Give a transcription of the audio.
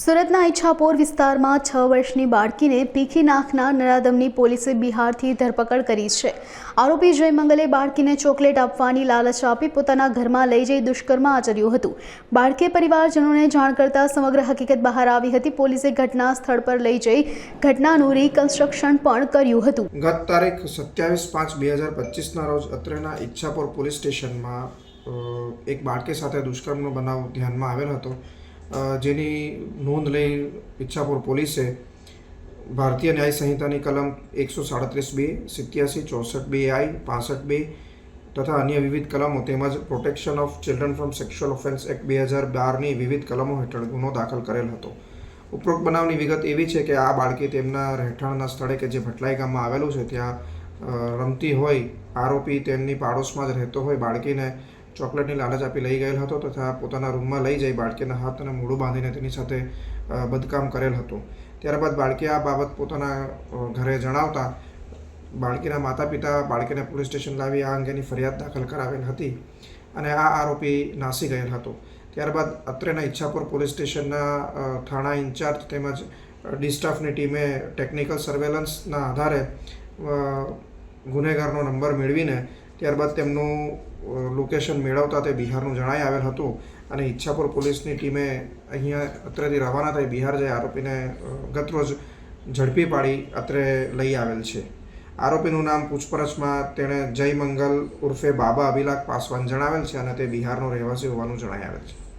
સુરતના ઈચ્છાપોર વિસ્તારમાં છ વર્ષની બાળકીને પીખી નાખનાર નરાદમની પોલીસે બિહારથી ધરપકડ કરી છે. આરોપી જયમંગલે બાળકીને ચોકલેટ આપવાની લાલચ આપી પોતાના ઘરમાં લઈ જઈ દુષ્કર્મ આચર્યું હતું. બાળકે પરિવારજનોને જાણ કરતા સમગ્ર હકીકત બહાર આવી હતી. પોલીસે ઘટના સ્થળ પર લઈ જઈ ઘટનાનું રિકન્સ્ટ્રક્શન પણ કર્યું હતું. ગત તારીખ સત્યાવીસ પાંચ બે હજાર પચીસના રોજ અત્રેના ઈચ્છાપુર પોલીસ સ્ટેશનમાં એક બાળકી સાથે દુષ્કર્મનો બનાવ ધ્યાનમાં આવેલ હતો. જેની નોંધ લઈ ઈચ્છાપુર પોલીસે ભારતીય ન્યાય સંહિતાની કલમ એકસો સાડત્રીસ બે, સિત્યાસી, ચોસઠ બે આઈ, પાસઠ બે તથા અન્ય વિવિધ કલમો તેમજ protection of children from sexual offence act બે હજાર બારની વિવિધ કલમો હેઠળ ગુનો દાખલ કરેલ હતો. ઉપરોક્ત બનાવની વિગત એવી છે કે આ બાળકી તેમના રહેઠાણના સ્થળે કે જે ભટલાઈ ગામમાં આવેલું છે, ત્યાં રમતી હોય, આરોપી તેમની પાડોશમાં જ રહેતો હોય બાળકીને ચોકલેટની લાલચ આપી લઈ ગયેલ હતો તથા પોતાના રૂમમાં લઈ જઈ બાળકીના હાથ અને મોઢું બાંધીને તેની સાથે બદકામ કરેલ હતો. ત્યારબાદ બાળકી આ બાબત પોતાના ઘરે જણાવતા બાળકીના માતા પિતા બાળકીને પોલીસ સ્ટેશન લાવી આ અંગેની ફરિયાદ દાખલ કરાવેલ હતી અને આ આરોપી નાસી ગયેલ હતો. ત્યારબાદ અત્રેના ઈચ્છાપુર પોલીસ સ્ટેશનના થાણા ઇન્ચાર્જ તેમજ ડિસ્ટાફની ટીમે ટેકનિકલ સર્વેલન્સના આધારે ગુનેગારનો નંબર મેળવીને ત્યારબાદ તેમનું લોકેશન મેળવતા તે બિહારનું જણાઈ આવેલ હતું અને ઈચ્છાપુર પોલીસની ટીમે અહીંયા અત્રેથી રવાના થઈ બિહાર જઈ આરોપીને ગતરોજ ઝડપી પાડી અત્રે લઈ આવેલ છે. આરોપીનું નામ પૂછપરછમાં તેણે જય મંગલ ઉર્ફે બાબા અભિલાખ પાસવાન જણાવેલ છે અને તે બિહારનો રહેવાસી હોવાનું જણાઈ આવેલ છે.